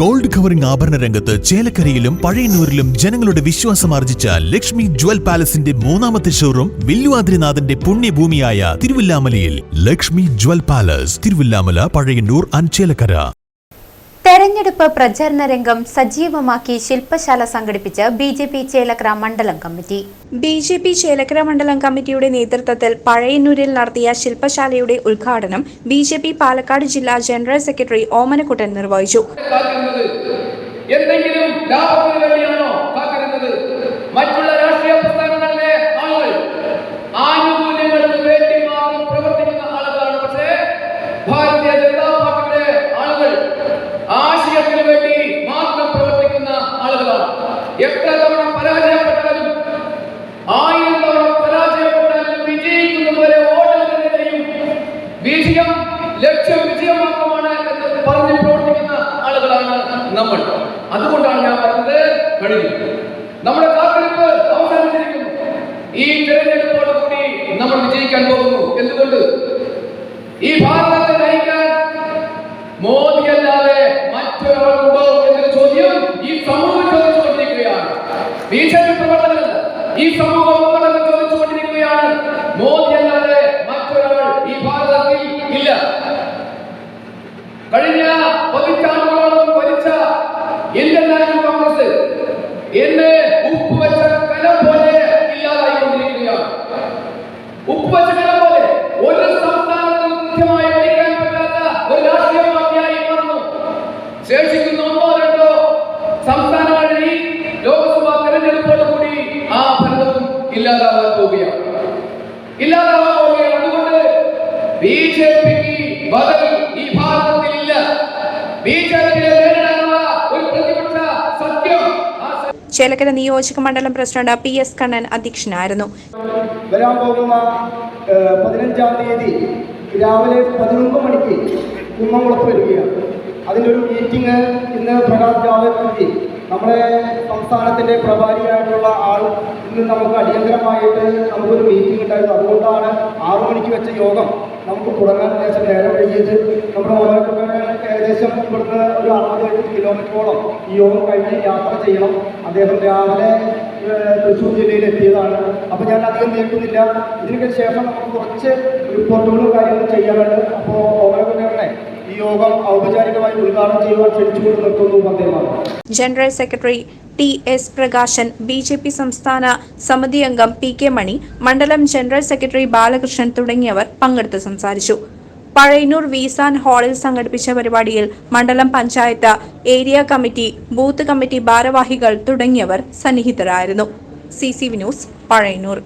Gold covering ആഭരണ രംഗത്ത് ചേലക്കരയിലും പഴയന്നൂരിലും ജനങ്ങളുടെ വിശ്വാസം ആർജിച്ച ലക്ഷ്മി ജ്വൽ പാലസിന്റെ മൂന്നാമത്തെ ഷോറൂം വില്ലുവാദ്രിനാഥന്റെ പുണ്യഭൂമിയായ തിരുവില്ലാമലയിൽ. Lakshmi jewel palace Thiruvilwamala Pazhayannur and Chelakkara തെരഞ്ഞെടുപ്പ് പ്രചാരണ രംഗം സജീവമാക്കി ശില്പശാല സംഘടിപ്പിച്ച ബി ജെ പി ചേലക്കര മണ്ഡലം committee. B J P Chelakkara മണ്ഡലം കമ്മിറ്റിയുടെ നേതൃത്വത്തിൽ പഴയന്നൂരിൽ നടത്തിയ ശില്പശാലയുടെ ഉദ്ഘാടനം ബി ജെ പി പാലക്കാട് ജില്ലാ ജനറൽ സെക്രട്ടറി ഓമനക്കുട്ടൻ നിർവഹിച്ചു. എന്തെങ്കിലും എത്ര തവണ പരാജയപ്പെട്ടാലും ആയിരം തവണ പരാജയപ്പെട്ടാലും വിജയിക്കുന്നതുവരെ ഓട്ടം തന്നെ ചെയ്യും വിജയം ലക്ഷ്യം വിജയം മാത്രമാണ് പ്രവർത്തിക്കുന്ന ആളുകളാണ് നമ്മൾ. അതുകൊണ്ടാണ് ഞാൻ പറഞ്ഞത് കഴിഞ്ഞു നമ്മുടെ കാത്തിരിപ്പ് അവസാനിച്ചിരിക്കുന്നു. ഈ തെരഞ്ഞെടുപ്പോട് കൂടി നമ്മൾ വിജയിക്കാൻ പോകുന്നു. എന്തുകൊണ്ട്? ഈ ഭാരതത്തെ ബി ജെ പി പ്രവർത്തകരല്ല ഈ സമൂഹം ഒന്നടങ്കം ചോദിച്ചുകൊണ്ടിരിക്കുകയാണ്. മോദി അല്ലാതെ മറ്റൊരാൾ ഈ ഭാരതത്തിൽ ഇല്ല. കഴിഞ്ഞ പതിറ്റാണ്ടുകളോളം ഇല്ലാതാവാൻ പോവുകയാണ് അതുകൊണ്ട് ബി ജെ പിക്ക് ബദൽ ഈ ഭാരതത്തിൽ ഇല്ല ബി ജെ പിയെ നേരിടാനുള്ള ഒരു പ്രതിപക്ഷ സത്യം ചേലക്കര നിയോജക മണ്ഡലം പ്രസിഡന്റ് പി എസ് കണ്ണൻ അധ്യക്ഷനായിരുന്നു. വരാൻ പോകുന്ന പതിനഞ്ചാം തീയതി രാവിലെ പതിനൊന്ന് മണിക്ക് കുന്നംകുളത്ത് വരികയാണ്. അതിന്റെ ഒരു മീറ്റിംഗ് ഇന്ന് പ്രകാശ് ജാവേദ്ജി നമ്മുടെ സംസ്ഥാനത്തിന്റെ പ്രഭാരിയായിട്ടുള്ള ആൾ ഇന്ന് നമുക്ക് അടിയന്തരമായിട്ട് നമുക്കൊരു മീറ്റിംഗ് ഉണ്ടായിരുന്നു. അതുകൊണ്ടാണ് ആറു മണിക്ക് വെച്ച യോഗം നമുക്ക് തുടങ്ങാൻ ഏകദേശം നേരം വൈകിയത് നമ്മുടെ ഓരോരുത്തരുടെ ഏകദേശം ഇവിടുന്ന് ഒരു അറുപത് എഴുപത് കിലോമീറ്ററോളം ഈ യോഗം കഴിഞ്ഞ് യാത്ര ചെയ്യണം. അദ്ദേഹം രാവിലെ തൃശ്ശൂർ ജില്ലയിൽ എത്തിയതാണ്. അപ്പോൾ ഞാൻ അധികം നീക്കുന്നില്ല ഇതിനൊക്കെ ശേഷം നമുക്ക് കുറച്ച് റിപ്പോർട്ടുകളും കാര്യങ്ങളും ചെയ്യാനുണ്ട്. അപ്പോൾ ഓരോരുത്തരുടെ general secretary T S Prakashan B J P സംസ്ഥാന സമിതി അംഗം പി കെ മണി മണ്ഡലം ജനറൽ സെക്രട്ടറി ബാലകൃഷ്ണൻ തുടങ്ങിയവർ പങ്കെടുത്ത് സംസാരിച്ചു. പഴയന്നൂർ വീസാൻ ഹാളിൽ സംഘടിപ്പിച്ച പരിപാടിയിൽ മണ്ഡലം panchayat area committee booth committee ഭാരവാഹികൾ തുടങ്ങിയവർ സന്നിഹിതരായിരുന്നു. C C V news Pazhayannur.